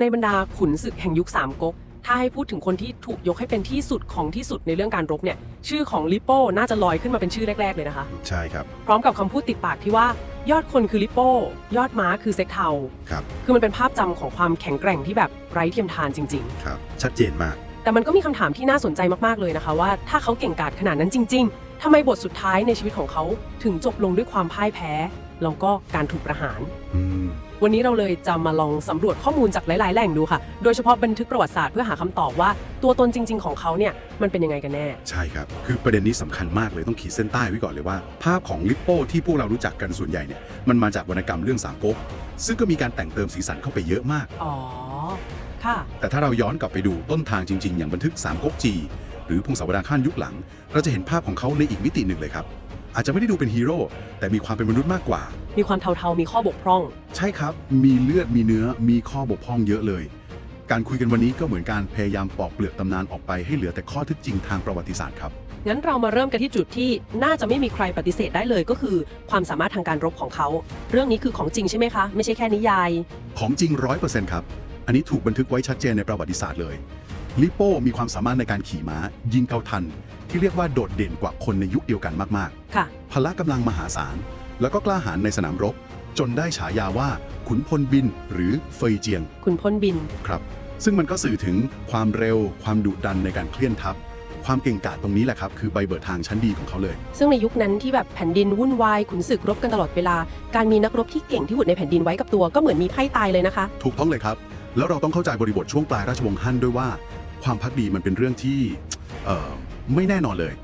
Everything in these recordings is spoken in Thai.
ในบรรดาขุนศึกแห่งยุคสามก๊กถ้าให้พูดถึงคนที่ถูกยกให้เป็นที่สุดของที่สุดในเรื่องการรบเนี่ย ชื่อของลิปโป้น่าจะลอยขึ้นมาเป็นชื่อแรก ๆ เลยนะคะ ใช่ครับ พร้อมกับคำพูดติดปากที่ว่ายอดคนคือลิปโป้ ยอดม้าคือเซ็กเทาครับคือมันเป็นภาพจำของความแข็งแกร่งที่แบบไร้เทียมทานจริงครับ ชัดเจนมากๆแต่มันก็มีคำถามที่น่าสนใจมากๆเลยนะคะ ว่าถ้าเขาเก่งกาจขนาดนั้นจริง ๆทำไมบทสุดท้ายในชีวิตของเขาถึงจบลงด้วยความพ่ายแพ้แล้วก็การถูกประหารอืม วันนี้เราเลยจะมาลองสำรวจข้อมูลจากหลาย ๆ แหล่งดูค่ะ โดยเฉพาะบันทึกประวัติศาสตร์เพื่อหาคำตอบว่า ตัวตนจริง ๆ ของเขาเนี่ยมันเป็นยังไงกันแน่ ใช่ครับ คือประเด็นนี้สำคัญมากเลยต้องขีดเส้นใต้ไว้ก่อนเลยว่า ภาพของลิปโป้ที่พวกเรารู้จักกันส่วนใหญ่เนี่ยมันมาจากวรรณกรรมเรื่องสามก๊กซึ่งก็มีการแต่งเติมสีสันเข้าไปเยอะมาก อ๋อ ค่ะ แต่ถ้าเราย้อนกลับไปดูต้นทางจริง ๆ อย่างบันทึกสามก๊กจีหรือพงศาวดารข้านยุคหลัง เราจะเห็นภาพของเขาในอีกมิติหนึ่งเลยครับ อาจจะไม่ได้ดูเป็นฮีโร่แต่มีความเป็นมนุษย์มากกว่า มีความเทาๆ มีข้อบกพร่อง ใช่ครับ มีเลือดมีเนื้อมีข้อบกพร่องเยอะเลย การคุยกันวันนี้ก็เหมือนการพยายามปอกเปลือกตำนานออกไปให้เหลือแต่ข้อเท็จจริงทางประวัติศาสตร์ครับ งั้นเรามาเริ่มกันที่จุดที่น่าจะไม่มีใครปฏิเสธได้เลยก็คือ ความสามารถทางการรบของเขา เรื่องนี้คือของจริงใช่ไหมคะ ไม่ใช่แค่นิยาย ของจริงร้อยเปอร์เซ็นต์ครับ อันนี้ถูกบันทึกไว้ชัดเจนในประวัติศาสตร์เลย ลิโป้มีความสามารถในการขี่ม้า ยิงเกาทัน ที่เรียกว่าโดดเด่นกว่าคนในยุคเดียวกันมากค่ะ ๆ พละกำลังมหาศาล แล้วก็กล้าหาญในสนามรบ จนได้ฉายาว่าขุนพลบินหรือเฟยเจียง คุณพลบิน ครับซึ่งมันก็สื่อถึงความเร็ว ความดุดันในการเคลื่อนทัพ ความเก่งกาจตรงนี้แหละครับ คือใบเบิดทางชั้นดีของเขาเลย ซึ่งในยุคนั้นที่แบบแผ่นดินวุ่นวายขุนศึกรบกันตลอดเวลา การมีนักรบที่เก่งที่สุดในแผ่นดินไว้กับตัวก็เหมือนมีไพ่ตายเลยนะคะ ถูกต้องเลยครับ แล้วเราต้องเข้าใจบริบทช่วงปลายราชวงศ์ฮั่นด้วยว่า ความพักดีมันเป็นเรื่องที่เอ่อ ไม่แน่นอนเลย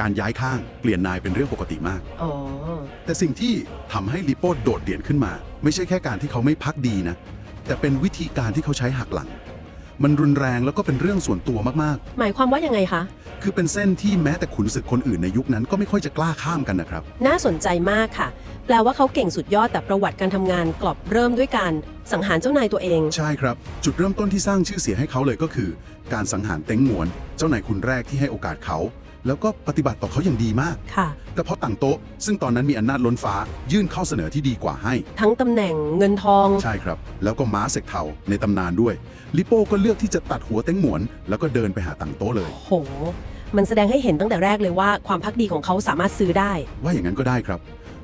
การย้ายข้างเปลี่ยนนายเป็นเรื่องปกติมาก อ๋อ แต่สิ่งที่ทำให้ลิโป้โดดเด่นขึ้นมา ไม่ใช่แค่การที่เขาไม่พักดีนะ แต่เป็นวิธีการที่เขาใช้หักหลัง มันรุนแรงแล้วก็เป็นเรื่องส่วนตัวมากหมายความว่ายังไงคะ ๆ คือเป็นเส้นที่แม้แต่ขุนศึกคนอื่นในยุคนั้นก็ไม่ค่อยจะกล้าข้ามกันนะครับ น่าสนใจมากค่ะ แปลว่าเขาเก่งสุดยอดแต่ประวัติการทำงานกลอบเริ่มด้วยการสังหารเจ้านายตัวเอง ใช่ครับ จุดเริ่มต้นที่สร้างชื่อเสียงให้เขาเลยก็คือ การสังหารเต็งหมวน เจ้านายคุณแรกที่ให้โอกาสเขา แล้วก็ปฏิบัติต่อเขาอย่างดีมาก ค่ะ แต่พอต่างโต๊ะ ซึ่งตอนนั้นมีอำนาจล้นฟ้า ยื่นข้อเสนอที่ดีกว่าให้ ทั้งตำแหน่งเงินทอง ใช่ครับ แล้วก็ม้าเสกเทาในตำนานด้วยลิโป้ก็เลือกที่จะตัดหัวเต็งหมวน แล้วก็เดินไปหาต่างโต๊ะเลย โห มันแสดงให้เห็นตั้งแต่แรกเลยว่าความพักดีของเขาสามารถซื้อได้ ว่าอย่างนั้นก็ได้ครับ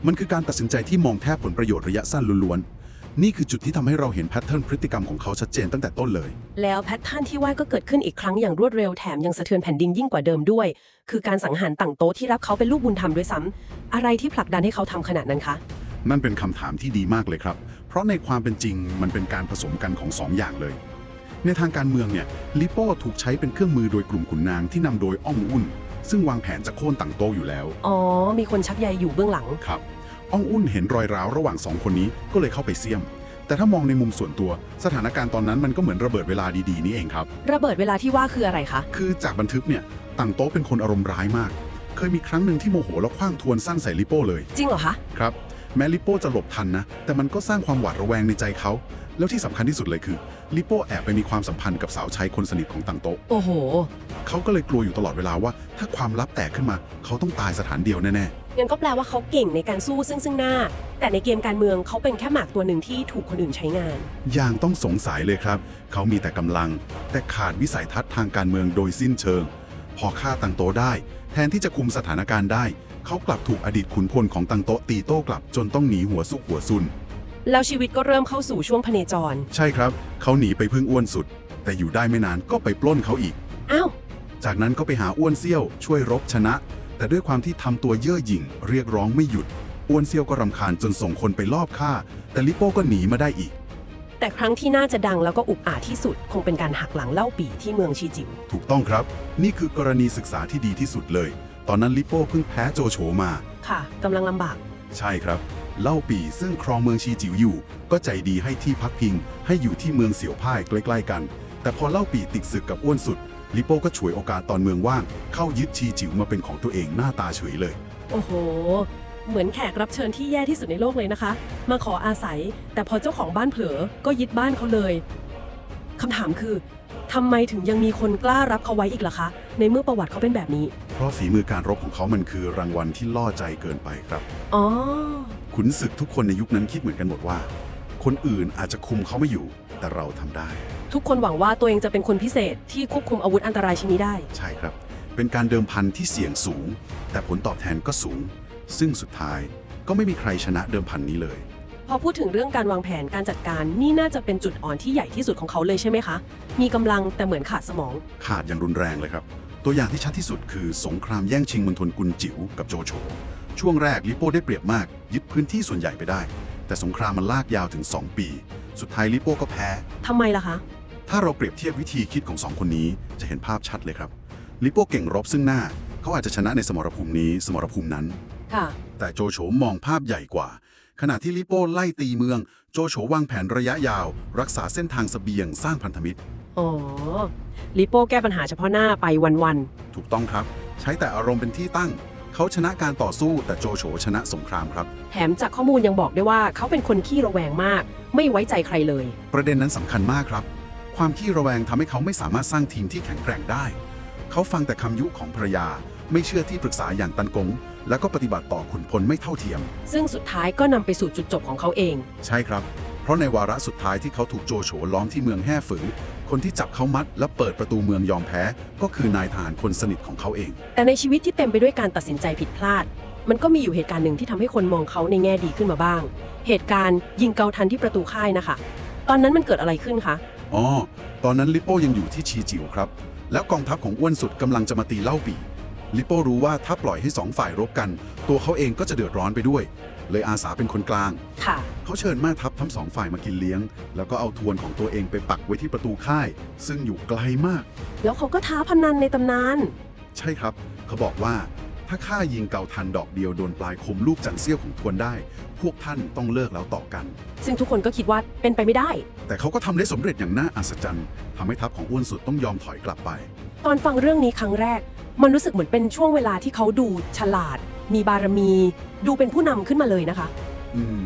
มันคือการตัดสินใจที่มองแค่ผลประโยชน์ระยะสั้นล้วนๆ นี่คือจุดที่ทำให้เราเห็นแพทเทิร์นพฤติกรรมของเขาชัดเจนตั้งแต่ต้นเลย แล้วแพทเทิร์นที่ว่าก็เกิดขึ้นอีกครั้งอย่างรวดเร็วแถมยังสะเทือนแผ่นดินยิ่งกว่าเดิมด้วย คือการสังหารต่างโต๊ะที่รับเขาเป็นลูกบุญธรรมด้วยซ้ำอะไรที่ผลักดันให้เขาทำขนาดนั้นคะ นั่นเป็นคำถามที่ดีมากเลยครับ เพราะในความเป็นจริงมันเป็นการผสมกันของสองอย่างเลย ในทางการเมืองเนี่ยลิโป้ถูกใช้เป็นเครื่องมือโดยกลุ่มขุนนางที่นำโดยอ้องอุ่น ซึ่งวางแผนจะโค่นต่างโตอยู่แล้ว อ๋อ มีคนชักใยอยู่เบื้องหลัง ครับ อ้องอุ่นเห็นรอยร้าวระหว่างสองคนนี้ก็เลยเข้าไปเสี่ยม แต่ถ้ามองในมุมส่วนตัว สถานการณ์ตอนนั้นมันก็เหมือนระเบิดเวลาดีๆนี่เองครับ ระเบิดเวลาที่ว่าคืออะไรคะ คือจากบันทึกเนี่ยต่างโต๊ะเป็นคนอารมณ์ร้ายมาก เคยมีครั้งหนึ่งที่โมโหแล้วคว้างทวนสั้นใส่ลิโป้เลย จริงเหรอคะ ครับแม้ลิโป้จะหลบทันนะ แต่มันก็สร้างความหวาดระแวงในใจเขา แล้วที่สำคัญที่สุดเลยคือลิโป้แอบไปมีความสัมพันธ์กับสาวใช้คนสนิทของตังโต๊ะ โอ้โห เขาก็เลยกลัวอยู่ตลอดเวลาว่า ถ้าความลับแตกขึ้นมา เขาต้องตายสถานเดียวแน่งั้นก็แปลว่าเขาเก่งในการสู้ซึ่งซึ่งหน้า แต่ในเกมการเมืองเขาเป็นแค่หมากตัวหนึ่งที่ถูกคนอื่นใช้งาน ๆอย่างต้องสงสัยเลยครับ เขามีแต่กำลัง แต่ขาดวิสัยทัศน์ทางการเมืองโดยสิ้นเชิง พอฆ่าตังโต๊ะได้ แทนที่จะคุมสถานการณ์ได้ เขากลับถูกอดีตขุนพลของตังโต๊ะตีโต้กลับจนต้องหนีหัวซุกหัวซุน แล้วชีวิตก็เริ่มเข้าสู่ช่วงพเนจร ใช่ครับ เขาหนีไปพึ่งอ้วนสุด แต่อยู่ได้ไม่นานก็ไปปล้นเขาอีก อ้าว จากนั้นก็ไปหาอ้วนเซี่ยวช่วยรบชนะ แต่ด้วยความที่ทำตัวเย่อหยิ่ง เรียกร้องไม่หยุด อ้วนเซี่ยวก็รำคาญจนส่งคนไปลอบฆ่า แต่ลิโป้ก็หนีมาได้อีก แต่ครั้งที่น่าจะดังแล้วก็อุกอาจที่สุด คงเป็นการหักหลังเล่าปีที่เมืองชีจิว ถูกต้องครับ นี่คือกรณีศึกษาที่ดีที่สุดเลย ตอนนั้นลิโป้เพิ่งแพ้โจโฉมา ค่ะกำลังลำบาก ใช่ครับ เล่าปีซึ่งครองเมืองชีจิวอยู่ ก็ใจดีให้ที่พักพิง ให้อยู่ที่เมืองเสี่ยวพ่ายใกล้ๆกัน แต่พอเล่าปีติดศึกกับอ้วนสุด ลิโป้ก็ฉวยโอกาสตอนเมืองว่าง เข้ายึดชีจิ๋วมาเป็นของตัวเองหน้าตาเฉยเลย โอ้โห เหมือนแขกรับเชิญที่แย่ที่สุดในโลกเลยนะคะ มาขออาศัย แต่พอเจ้าของบ้านเผลอ ก็ยึดบ้านเขาเลยคำถามคือทำไมถึงยังมีคนกล้ารับเขาไว้อีกล่ะคะ ในเมื่อประวัติเขาเป็นแบบนี้ เพราะฝีมือการรบของเขามันคือรางวัลที่ล่อใจเกินไปครับ อ๋อ ขุนศึกทุกคนในยุคนั้นคิดเหมือนกันหมดว่า คนอื่นอาจจะคุมเขาไม่อยู่ แต่เราทำได้ ทุกคนหวังว่าตัวเองจะเป็นคนพิเศษที่ควบคุมอาวุธอันตรายชิ้นนี้ได้ ใช่ครับ เป็นการเดิมพันที่เสี่ยงสูง แต่ผลตอบแทนก็สูง ซึ่งสุดท้ายก็ไม่มีใครชนะเดิมพันนี้เลย พอพูดถึงเรื่องการวางแผนการจัดการนี่น่าจะเป็นจุดอ่อนที่ใหญ่ที่สุดของเขาเลยใช่ไหมคะ มีกำลังแต่เหมือนขาดสมอง ขาดอย่างรุนแรงเลยครับ ตัวอย่างที่ชัดที่สุดคือสงครามแย่งชิงมณฑลกุนจิ๋วกับโจโฉ ช่วงแรกลิโป้ได้เปรียบมาก ยึดพื้นที่ส่วนใหญ่ไปได้ แต่สงครามมันลากยาวถึง 2 ปี สุดท้ายลิโป้ก็แพ้ ทำไมล่ะคะ ถ้าเราเปรียบเทียบวิธีคิดของสองคนนี้จะเห็นภาพชัดเลยครับลิโป้เก่งรบซึ่งหน้า เขาอาจจะชนะในสมรภูมินี้ สมรภูมินั้น ค่ะ แต่โจโฉมองภาพใหญ่กว่า ขณะที่ลิโป้ไล่ตีเมือง โจโฉวางแผนระยะยาว รักษาเส้นทางเสบียงสร้างพันธมิตร อ๋อ ลิโป้แก้ปัญหาเฉพาะหน้าไปวันถูกต้องครับ ใช้แต่อารมณ์เป็นที่ตั้ง เขาชนะการต่อสู้แต่โจโฉชนะสงครามครับๆแถมจากข้อมูลยังบอกได้ว่าเขาเป็นคนขี้ระแวงมาก ไม่ไว้ใจใครเลย ประเด็นนั้นสำคัญมากครับ ความขี้ระแวงทำให้เขาไม่สามารถสร้างทีมที่แข็งแกร่งได้ เขาฟังแต่คำยุของภรรยา ไม่เชื่อที่ปรึกษาอย่างตันกง แล้วก็ปฏิบัติต่อขุนพลไม่เท่าเทียม ซึ่งสุดท้ายก็นำไปสู่จุดจบของเขาเอง ใช่ครับ เพราะในวาระสุดท้ายที่เขาถูกโจโฉล้อมที่เมืองแห่ฝือ คนที่จับเขามัดและเปิดประตูเมืองยอมแพ้ ก็คือนายทหารคนสนิทของเขาเอง แต่ในชีวิตที่เต็มไปด้วยการตัดสินใจผิดพลาด มันก็มีอยู่เหตุการณ์หนึ่งที่ทำให้คนมองเขาในแง่ดีขึ้นมาบ้าง เหตุการณ์ยิงเกาทันที่ประตูค่ายนะคะ ตอนนั้นมันเกิดอะไรขึ้นคะอ๋อตอนนั้นลิโป้ยังอยู่ที่ชีจิ๋วครับ แล้วกองทัพของอ้วนสุดกำลังจะมาตีเล่าปี ลิโป้รู้ว่าถ้าปล่อยให้สองฝ่ายรบกัน ตัวเขาเองก็จะเดือดร้อนไปด้วย เลยอาสาเป็นคนกลาง ค่ะ เขาเชิญแม่ทัพทั้งสองฝ่ายมากินเลี้ยง แล้วก็เอาทวนของตัวเองไปปักไว้ที่ประตูค่าย ซึ่งอยู่ไกลมาก แล้วเขาก็ท้าพนันในตำนาน ใช่ครับ เขาบอกว่า ถ้าข้ายิงเกาทันดอกเดียวโดนปลายคมลูกจันเสี้ยวของทวนได้ พวกท่านต้องเลิกแล้วต่อกัน ซึ่งทุกคนก็คิดว่าเป็นไปไม่ได้ แต่เขาก็ทำได้สำเร็จอย่างน่าอัศจรรย์ทำให้ทัพของอ้วนสุดต้องยอมถอยกลับไป ตอนฟังเรื่องนี้ครั้งแรก มันรู้สึกเหมือนเป็นช่วงเวลาที่เขาดูฉลาด มีบารมี ดูเป็นผู้นำขึ้นมาเลยนะคะ อืม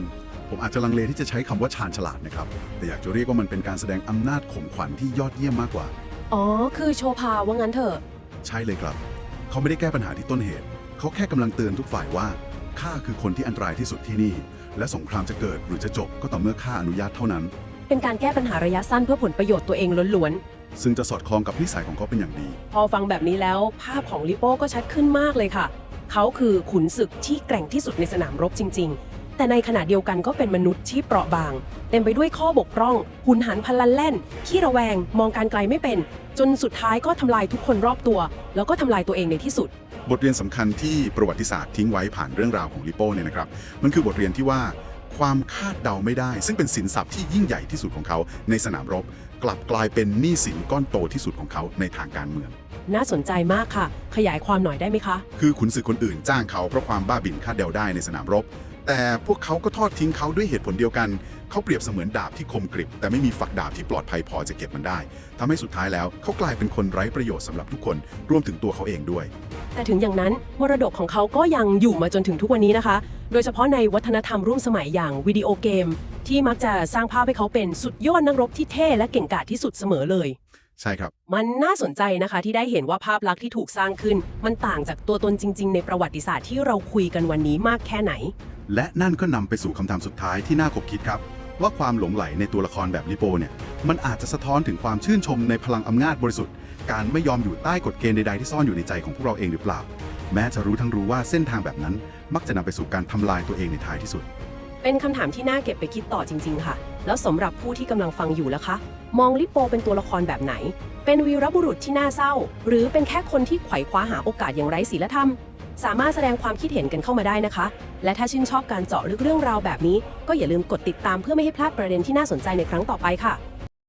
ผมอาจจะลังเลที่จะใช้คำว่าชาญฉลาดนะครับ แต่อยากจะเรียกว่ามันเป็นการแสดงอำนาจข่มขวัญที่ยอดเยี่ยมมากกว่า อ๋อ คือโชว์พาวว่างั้นเถอะ ใช่เลยครับ เขาไม่ได้แก้ปัญหาที่ต้นเหตุ เขาแค่กำลังเตือนทุกฝ่ายว่าข้าคือคนที่อันตรายที่สุดที่นี่ และสงครามจะเกิดหรือจะจบก็ต่อเมื่อข้าอนุญาตเท่านั้น เป็นการแก้ปัญหาระยะสั้นเพื่อผลประโยชน์ตัวเองล้วน ซึ่งจะสอดคล้องกับนิสัยของเขาเป็นอย่างดีๆพอฟังแบบนี้แล้วภาพของลิโป้ก็ชัดขึ้นมากเลยค่ะ เขาคือขุนศึกที่แกร่งที่สุดในสนามรบจริง ๆ แต่ในขณะเดียวกันก็เป็นมนุษย์ที่เปราะบาง เต็มไปด้วยข้อบกพร่อง หุนหันพลันแล่น ขี้ระแวง มองการไกลไม่เป็น จนสุดท้ายก็ทำลายทุกคนรอบตัว แล้วก็ทำลายตัวเองในที่สุด บทเรียนสำคัญที่ประวัติศาสตร์ทิ้งไว้ผ่านเรื่องราวของลิโป้เนี่ยนะครับ มันคือบทเรียนที่ว่า ความคาดเดาไม่ได้ ซึ่งเป็นสินทรัพย์ที่ยิ่งใหญ่ที่สุดของเขาในสนามรบ กลับกลายเป็นหนี้สินก้อนโตที่สุดของเขาในทางการเมือง น่าสนใจมากค่ะ ขยายความหน่อยได้ไหมคะ คือขุนศึกคนอื่นจ้างเขาเพราะความบ้าบิ่นคาดเดาได้ในสนามรบ แต่พวกเขาก็ทอดทิ้งเขาด้วยเหตุผลเดียวกัน เขาเปรียบเสมือนดาบที่คมกริบ แต่ไม่มีฝักดาบที่ปลอดภัยพอจะเก็บมันได้ทำให้สุดท้ายแล้วเขากลายเป็นคนไร้ประโยชน์สำหรับทุกคน รวมถึงตัวเขาเองด้วย แต่ถึงอย่างนั้นมรดกของเขาก็ยังอยู่มาจนถึงทุกวันนี้นะคะ โดยเฉพาะในวัฒนธรรมร่วมสมัยอย่างวิดีโอเกม ที่มักจะสร้างภาพให้เขาเป็นสุดยอดนักรบที่เท่และเก่งกาจที่สุดเสมอเลยใช่ครับ มันน่าสนใจนะคะที่ได้เห็นว่าภาพลักษณ์ที่ถูกสร้างขึ้น มันต่างจากตัวตนจริง ๆ ในประวัติศาสตร์ที่เราคุยกันวันนี้มากแค่ไหน และนั่นก็นำไปสู่คำถามสุดท้ายที่น่าขบคิดครับ ว่าความหลงไหลในตัวละครแบบลิโปเนี่ย มันอาจจะสะท้อนถึงความชื่นชมในพลังอำนาจบริสุทธิ์ การไม่ยอมอยู่ใต้กฎเกณฑ์ใดๆที่ซ่อนอยู่ในใจของพวกเราเองหรือเปล่า แม้จะรู้ทั้งรู้ว่าเส้นทางแบบนั้น มักจะนำไปสู่การทำลายตัวเองในท้ายที่สุด เป็นคำถามที่น่าเก็บไปคิดต่อจริง ๆ ค่ะ แล้วสำหรับผู้ที่กำลังฟังอยู่ล่ะคะ มองลิโปเป็นตัวละครแบบไหน เป็นวีรบุรุษที่น่าเศร้า หรือเป็นแค่คนที่ไขว่คว้าหาโอกาสอย่างไร้ศีลธรรม สามารถแสดงความคิดเห็นกันเข้ามาได้นะคะ และถ้าชื่นชอบการเจาะลึกเรื่องราวแบบนี้ ก็อย่าลืมกดติดตามเพื่อไม่ให้พลาดประเด็นที่น่าสนใจในครั้งต่อไปค่ะ